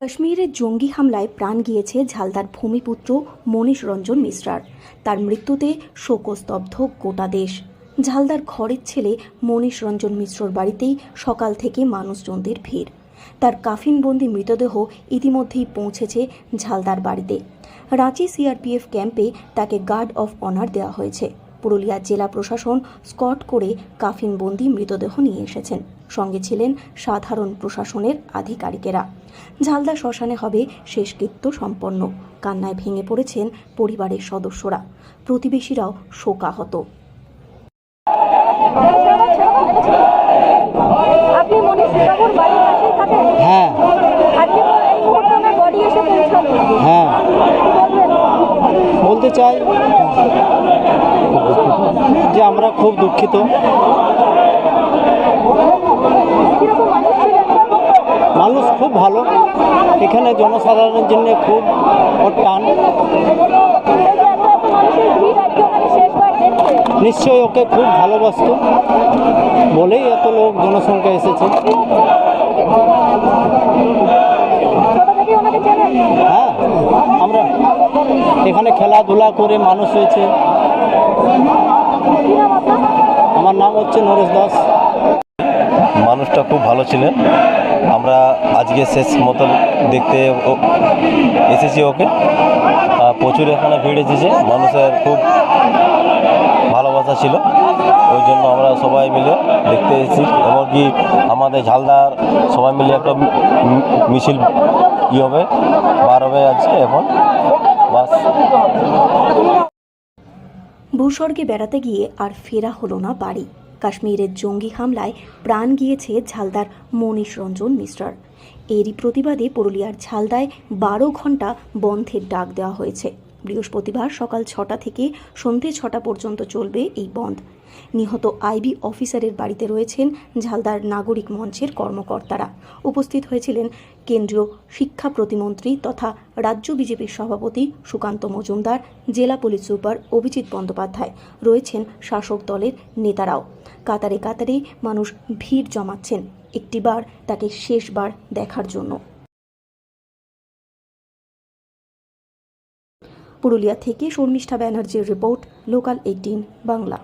কাশ্মীরের জঙ্গি হামলায় প্রাণ গিয়েছে ঝালদার ভূমিপুত্র মনীষ রঞ্জন মিশ্রার। তার মৃত্যুতে শোকস্তব্ধ গোটা দেশ। ঝালদার ঘরের ছেলে মনীষ রঞ্জন মিশ্রর বাড়িতেই সকাল থেকে মানুষজনদের ভিড়। তার কাফিনবন্দি মৃতদেহ ইতিমধ্যেই পৌঁছেছে ঝালদার বাড়িতে। রাঁচি সিআরপিএফ ক্যাম্পে তাকে গার্ড অফ অনার দেওয়া হয়েছে। পুরুলিয়া জেলা প্রশাসন স্কট করে কাফিনবন্দি মৃতদেহ নিয়ে এসেছেন। সঙ্গে ছিলেন সাধারণ প্রশাসনের আধিকারিকেরা। ঝালদা শ্মশানে হবে শেষকৃত্য সম্পন্ন। কান্নায় ভেঙে পড়েছেন পরিবারের সদস্যরা। প্রতিবেশীরাও শোকাহত। বলতে চাই যে আমরা খুব দুঃখিত। মানুষ খুব ভালো। এখানে জনসাধারণের জন্য খুব টান নিশ্চয়ই ওকে খুব ভালোবাসত। বলেই এত লোক জনসংখ্যা এসেছে ছোট থেকে ওনাকে চেনেন হ্যাঁ আমরা এখানে খেলাধুলা করে মানুষ হয়েছে। কি আমার নাম হচ্ছে নরেশ দাস। মানুষটা খুব ভালো ছিলেন। আমরা আজকে শেষ মতন দেখতে এসেছি ওকে। প্রচুর এখানে ভিড় এসেছে। মানুষের খুব ভালোবাসা ছিল। ওই জন্য আমরা সবাই মিলে দেখতে এসেছি। এমনকি আমাদের ঝালদার সবাই মিলে একটা মিছিল ই হবে, বার হবে আজকে এখন। ভূস্বর্গে বেড়াতে গিয়ে আর ফেরা হলো না বাড়ি। কাশ্মীরের জঙ্গি হামলায় প্রাণ গিয়েছে ঝালদার মনীষ রঞ্জন মিশ্রার। এরই প্রতিবাদে পুরুলিয়ার ঝালদায় বারো ঘণ্টা বন্ধের ডাক দেওয়া হয়েছে। বৃহস্পতিবার সকাল ছটা থেকে সন্ধে ছটা পর্যন্ত চলবে এই বন্ধ। নিহত আইবি অফিসারের বাড়িতে রয়েছেন ঝালদার নাগরিক মঞ্চের কর্মকর্তারা। উপস্থিত হয়েছিলেন কেন্দ্রীয় শিক্ষা প্রতিমন্ত্রী তথা রাজ্য বিজেপির সভাপতি সুকান্ত মজুমদার, জেলা পুলিশ সুপার অভিজিৎ বন্দ্যোপাধ্যায়, রয়েছেন শাসক দলের নেতারাও। কাতারে কাতারে মানুষ ভিড় জমাচ্ছেন। একটিবার তাকে শেষবার দেখার জন্য। পুরুলিয়া থেকে শর্মিষ্ঠা ব্যানার্জির রিপোর্ট লোকাল এইটিন বাংলা।